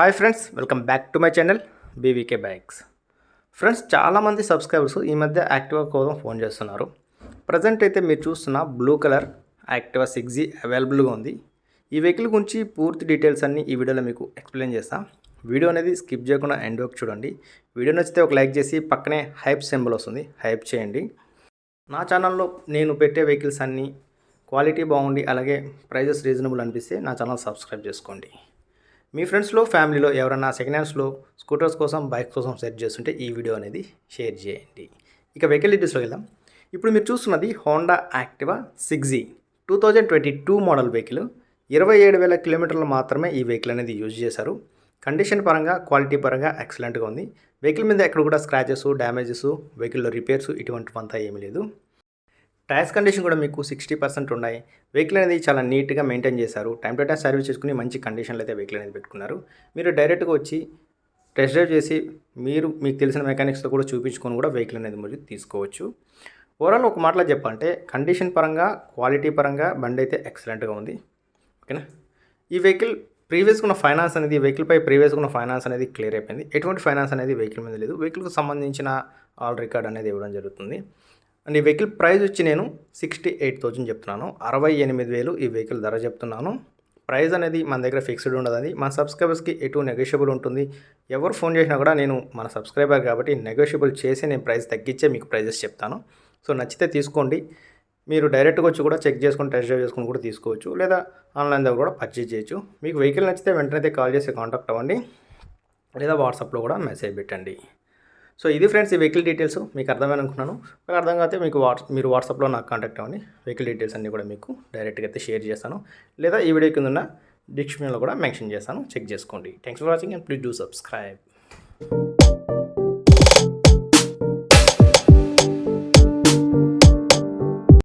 Hi friends welcome back to my channel BVK bikes friends చాలామంది subscribers ఈ మధ్య Activa కోసం ఫోన్ చేస్తున్నారు. ప్రజెంట్ అయితే మీరు చూస్తున్న blue colour Activa six G అవైలబుల్గా ఉంది. ఈ వెహికల్ గురించి పూర్తి డీటెయిల్స్ అన్నీ ఈ వీడియోలో మీకు ఎక్స్ప్లెయిన్ చేస్తాను వీడియో అనేది స్కిప్ చేయకుండా ఎండ్ వరకు చూడండి. వీడియో నచ్చితే ఒక లైక్ చేసి పక్కనే హైప్ సింబల్ వస్తుంది. హైప్ చేయండి. నా ఛానల్లో నేను పెట్టే వెహికల్స్ అన్నీ క్వాలిటీ బాగుండి అలాగే ప్రైజెస్ రీజనబుల్ అనిపిస్తే నా ఛానల్ సబ్స్క్రైబ్ చేసుకోండి. మీ ఫ్రెండ్స్లో ఫ్యామిలీలో ఎవరన్నా సెకండ్ హ్యాండ్స్లో స్కూటర్స్ కోసం బైక్స్ కోసం సెర్చ్ చేస్తుంటే ఈ వీడియో అనేది షేర్ చేయండి. ఇక వెహికల్ డీటెయిల్స్లో వెళ్దాం. ఇప్పుడు మీరు చూస్తున్నది Honda Activa six G two thousand twenty two model vehicle ఇరవై ఏడు వేల కిలోమీటర్లు మాత్రమే ఈ వెహికల్ అనేది యూజ్ చేశారు. కండిషన్ పరంగా క్వాలిటీ పరంగా ఎక్సలెంట్గా ఉంది. వెహికల్ మీద ఎక్కడ కూడా స్క్రాచెస్ డ్యామేజెస్ వెహికల్లో రిపేర్స్ ఇటువంటివంతా ఏమీ లేదు. టైర్స్ కండిషన్ కూడా మీకు సిక్స్టీ పర్సెంట్ ఉన్నాయి. వెహికల్ అనేది చాలా నీట్గా మెయింటైన్ చేశారు. టైం టు టైం సర్వీస్ చేసుకుని మంచి కండిషన్లో అయితే వెహికల్ అనేది పెట్టుకున్నారు. మీరు డైరెక్ట్గా వచ్చి టెస్ట్ డ్రైవ్ చేసి మీరు మీకు తెలిసిన మెకానిక్స్తో కూడా చూపించుకొని కూడా వెహికల్ అనేది మీరు తీసుకోవచ్చు. ఓవరాల్ ఒక మాటలో చెప్పాలంటే కండిషన్ పరంగా క్వాలిటీ పరంగా బండి అయితే ఎక్సలెంట్గా ఉంది. ఓకేనా? ఈ వెహికల్ ప్రీవియస్గా ఉన్న ఫైనాన్స్ అనేది వెహికల్పై ప్రీవియస్గా ఉన్న ఫైనాన్స్ అనేది క్లియర్ అయిపోయింది. ఎటువంటి ఫైనాన్స్ అనేది వెహికల్ మీద లేదు. వెహికల్కి సంబంధించిన ఆల్ రికార్డ్ అనేది ఇవ్వడం జరుగుతుంది. అండ్ ఈ వెహికల్ ప్రైస్ వచ్చి నేను సిక్స్టీ ఎయిట్ థౌజండ్ చెప్తున్నాను. అరవై ఎనిమిది వేలు ఈ వెహికల్ ధర చెప్తున్నాను. ప్రైస్ అనేది మన దగ్గర ఫిక్స్డ్ ఉండదు మన సబ్స్క్రైబర్స్కి ఎటు నెగోషియబుల్ ఉంటుంది ఎవరు ఫోన్ చేసినా కూడా నేను మన సబ్స్క్రైబర్ కాబట్టి నెగోషియబుల్ చేసి నేను ప్రైస్ తగ్గించే మీకు ప్రైజెస్ చెప్తాను. సో నచ్చితే తీసుకోండి. మీరు డైరెక్ట్గా వచ్చి కూడా చెక్ చేసుకొని టెస్ట్ డ్రైవ్ చేసుకొని కూడా తీసుకోవచ్చు. లేదా ఆన్లైన్ దగ్గర కూడా పర్చేజ్ చేయొచ్చు. మీకు వెహికల్ నచ్చితే వెంటనే అయితే కాల్ చేసి కాంటాక్ట్ అవ్వండి. లేదా వాట్సాప్లో కూడా మెసేజ్ పెట్టండి. సో ఇది ఫ్రెండ్స్ ఈ వెహికల్ డీటెయిల్స్ మీకు అర్థమైన అనుకున్నాను మీకు అర్థం కాకపోతే మీకు వాట్స్ మీరు వాట్సాప్లో నాకు కాంటాక్ట్ అవ్వండి. వెహికల్ డీటెయిల్స్ అన్నీ కూడా మీకు డైరెక్ట్గా అయితే షేర్ చేస్తాను. లేదా ఈ వీడియో కింద ఉన్న డిస్క్రిప్షన్లో కూడా మెన్షన్ చేస్తాను. చెక్ చేసుకోండి. Thanks for watching and please do subscribe.